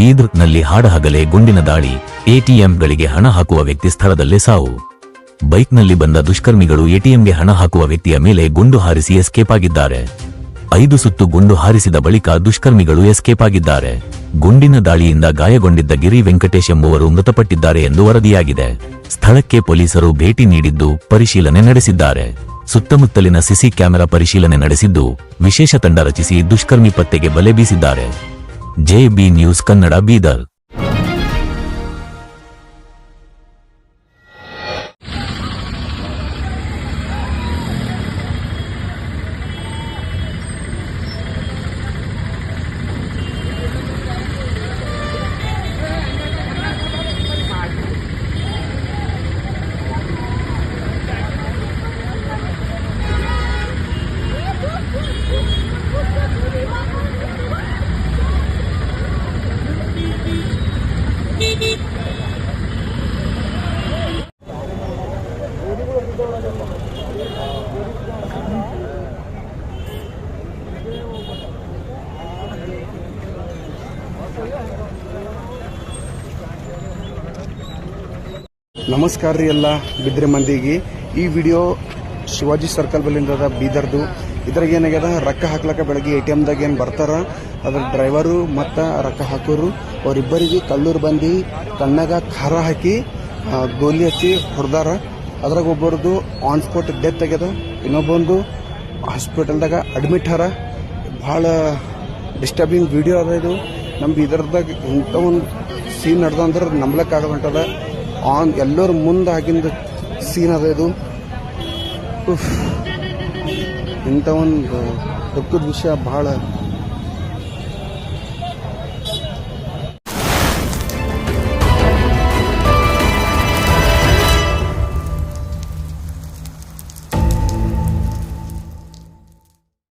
ಬೀದರ್ನಲ್ಲಿ ಹಾಡಹಗಲೇ ಗುಂಡಿನ ದಾಳಿ, ಎಟಿಎಂಗಳಿಗೆ ಹಣ ಹಾಕುವ ವ್ಯಕ್ತಿ ಸ್ಥಳದಲ್ಲೇ ಸಾವು. ಬೈಕ್ನಲ್ಲಿ ಬಂದ ದುಷ್ಕರ್ಮಿಗಳು ಎಟಿಎಂಗೆ ಹಣ ಹಾಕುವ ವ್ಯಕ್ತಿಯ ಮೇಲೆ ಗುಂಡು ಹಾರಿಸಿ ಎಸ್ಕೇಪ್ ಆಗಿದ್ದಾರೆ. ಐದು ಸುತ್ತು ಗುಂಡು ಹಾರಿಸಿದ ಬಳಿಕ ದುಷ್ಕರ್ಮಿಗಳು ಎಸ್ಕೇಪ್ ಆಗಿದ್ದಾರೆ. ಗುಂಡಿನ ದಾಳಿಯಿಂದ ಗಾಯಗೊಂಡಿದ್ದ ಗಿರಿ ವೆಂಕಟೇಶ್ ಎಂಬುವರು ಮೃತಪಟ್ಟಿದ್ದಾರೆ ಎಂದು ವರದಿಯಾಗಿದೆ. ಸ್ಥಳಕ್ಕೆ ಪೊಲೀಸರು ಭೇಟಿ ನೀಡಿದ್ದು ಪರಿಶೀಲನೆ ನಡೆಸಿದ್ದಾರೆ. ಸುತ್ತಮುತ್ತಲಿನ ಸಿಸಿ ಕ್ಯಾಮೆರಾ ಪರಿಶೀಲನೆ ನಡೆಸಿದ್ದು, ವಿಶೇಷ ತಂಡ ರಚಿಸಿ ದುಷ್ಕರ್ಮಿ ಪತ್ತೆಗೆ ಬಲೆ ಬೀಸಿದ್ದಾರೆ. JB news Kannada Bidar. ನಮಸ್ಕಾರ ರೀ ಎಲ್ಲ ಬಿದ್ರೆ ಮಂದಿಗೆ. ಈ ವಿಡಿಯೋ ಶಿವಾಜಿ ಸರ್ಕಲ್ ಬಲ್ಲಿಂದ ಬೀದರ್ದು. ಇದ್ರಾಗ ಏನಾಗ್ಯದ? ರೊಕ್ಕ ಹಾಕ್ಲಕ್ಕ ಬೆಳಗ್ಗೆ ಎ ಟಿ ಎಮ್ದಾಗ ಏನು ಬರ್ತಾರ? ಅದ್ರ ಡ್ರೈವರು ಮತ್ತು ರೊಕ್ಕ ಹಾಕೋರು. ಅವರಿಬ್ಬರಿಗೆ ಕಲ್ಲೂರು ಬಂದು ಕಣ್ಣಾಗ ಖಾರ ಹಾಕಿ ಗೋಲಿ ಹಚ್ಚಿ ಹೊಡೆದಾರ. ಅದ್ರಾಗ ಒಬ್ಬರದು ಆನ್ ಸ್ಪಾಟ್ ಡೆತ್ ಆಗ್ಯದ. ಇನ್ನೊಬ್ಬಂದು ಹಾಸ್ಪಿಟಲ್ದಾಗ ಅಡ್ಮಿಟ್ ಹಾರ. ಭಾಳ ಡಿಸ್ಟರ್ಬಿಂಗ್ ವಿಡಿಯೋ ಅದ ಇದು. ನಮ್ಮ ಬೀದರ್ದಾಗ ಇಂಥ ಒಂದು ಸೀನ್ ನಡೆದ ಅಂದ್ರೆ ನಂಬ್ಲಕ್ಕಾಗ ಹೊಂಟದ ಆನ್ ಎಲ್ಲರ ಮುಂದೆ ಆಗಿಂದ ಸೀನ್ ಅದ ಇದು. ಇಂಥ ಒಂದು ದುಃಖದ ವಿಷಯ ಭಾಳ